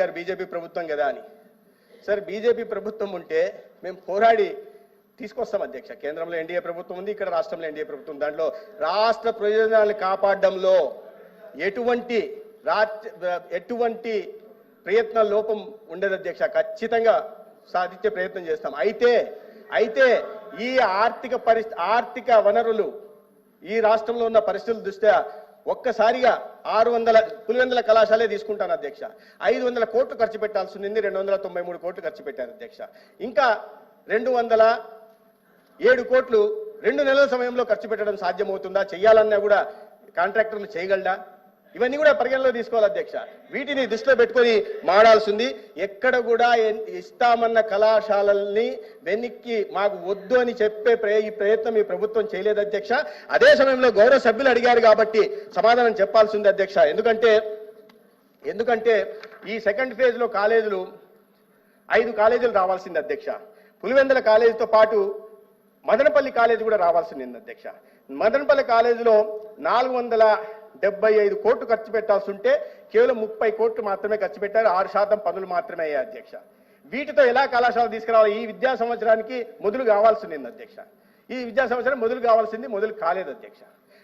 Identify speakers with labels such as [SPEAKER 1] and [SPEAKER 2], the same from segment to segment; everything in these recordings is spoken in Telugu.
[SPEAKER 1] గారు బీజేపీ ప్రభుత్వం కదా అని. సార్ బీజేపీ ప్రభుత్వం ఉంటే మేము పోరాడి తీసుకొస్తాం అధ్యక్ష. కేంద్రంలో ఎన్డీఏ ప్రభుత్వం ఉంది ఇక్కడ రాష్ట్రంలో ఎన్డీఏ ప్రభుత్వం దాంట్లో రాష్ట్ర ప్రయోజనాలు కాపాడడంలో ఎటువంటి రా ఎటువంటి ప్రయత్న లోపం ఉండదు అధ్యక్ష. ఖచ్చితంగా సాధించే ప్రయత్నం చేస్తాం. అయితే అయితే ఈ ఆర్థిక పరిస్థితి ఆర్థిక వనరులు ఈ రాష్ట్రంలో ఉన్న పరిస్థితుల దృష్ట్యా ఒక్కసారిగా ఆరు వందల పులివెందుల కళాశాలే తీసుకుంటాను అధ్యక్ష. ఐదు వందల కోట్లు ఖర్చు పెట్టాల్సి ఉంది రెండు వందల తొంభై మూడు కోట్లు ఖర్చు పెట్టారు అధ్యక్ష. ఇంకా రెండు వందల ఏడు కోట్లు రెండు నెలల సమయంలో ఖర్చు పెట్టడం సాధ్యమవుతుందా? చేయాలన్నా కూడా కాంట్రాక్టర్లు చేయగలడా? ఇవన్నీ కూడా పరిగణలో తీసుకోవాలి అధ్యక్ష. వీటిని దృష్టిలో పెట్టుకొని మాడాల్సింది ఎక్కడ కూడా ఇస్తామన్న కళాశాలల్ని వెనక్కి మాకు వద్దు అని చెప్పే ప్రయ ఈ ప్రయత్నం ఈ ప్రభుత్వం చేయలేదు అధ్యక్ష. అదే సమయంలో గౌరవ సభ్యులు అడిగారు కాబట్టి సమాధానం చెప్పాల్సింది అధ్యక్ష. ఎందుకంటే ఎందుకంటే ఈ సెకండ్ ఫేజ్లో కాలేజీలు ఐదు కాలేజీలు రావాల్సింది అధ్యక్ష. పులివెందల కాలేజీతో పాటు మదనపల్లి కాలేజీ కూడా రావాల్సింది అధ్యక్ష. మదనపల్లి కాలేజీలో నాలుగు వందల డెబ్బై ఐదు కోట్లు ఖర్చు పెట్టాల్సి ఉంటే కేవలం ముప్పై కోట్లు మాత్రమే ఖర్చు పెట్టారు. ఆరు శాతం పనులు మాత్రమే అయ్యాయి అధ్యక్ష. వీటితో ఎలా కళాశాల తీసుకురావాలి? ఈ విద్యా సంవత్సరానికి మొదలు కావాల్సింది అధ్యక్ష? ఈ విద్యా సంవత్సరం మొదలు కావాల్సింది మొదలు కాలేదు అధ్యక్ష.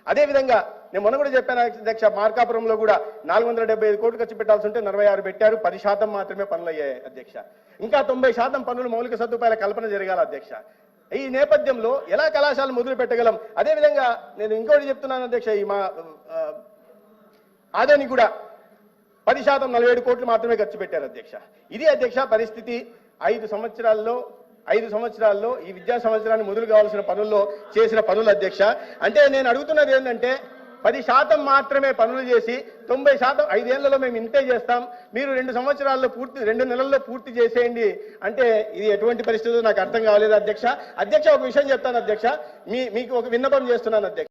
[SPEAKER 1] అదేవిధంగా నేను మొన్న కూడా చెప్పాను అధ్యక్ష మార్కాపురంలో కూడా నాలుగు వందల డెబ్బై ఐదు కోట్లు ఖర్చు పెట్టాల్సి ఉంటే నలభై ఆరు పెట్టారు పది శాతం మాత్రమే పనులు అయ్యాయి అధ్యక్ష. ఇంకా తొంభై శాతం పనులు మౌలిక సదుపాయాల కల్పన జరగాల అధ్యక్ష. ఈ నేపథ్యంలో ఎలా కళాశాలలు మొదలు పెట్టగలం? అదేవిధంగా నేను ఇంకోటి చెప్తున్నాను అధ్యక్ష ఈ మా ఆ, ఆదాని కూడా పది శాతం నలభై ఏడు కోట్లు మాత్రమే ఖర్చు పెట్టారు అధ్యక్ష. ఇది అధ్యక్ష పరిస్థితి ఐదు సంవత్సరాల్లో ఐదు సంవత్సరాల్లో ఈ విద్యా సంవత్సరాన్ని మొదలు కావాల్సిన పనుల్లో చేసిన పనులు అధ్యక్ష. అంటే నేను అడుగుతున్నది ఏంటంటే పది శాతం మాత్రమే పనులు చేసి తొంభై శాతం ఐదేళ్ళలో మేము ఇంతే చేస్తాం. మీరు రెండు సంవత్సరాల్లో పూర్తి రెండు నెలల్లో పూర్తి చేసేయండి. అంటే ఇది ఎటువంటి పరిస్థితుల్లో నాకు అర్థం కావలేదు అధ్యక్ష. అధ్యక్ష ఒక విషయం చెప్తాను అధ్యక్ష. మీ మీకు ఒక విన్నపం చేస్తున్నాను అధ్యక్ష.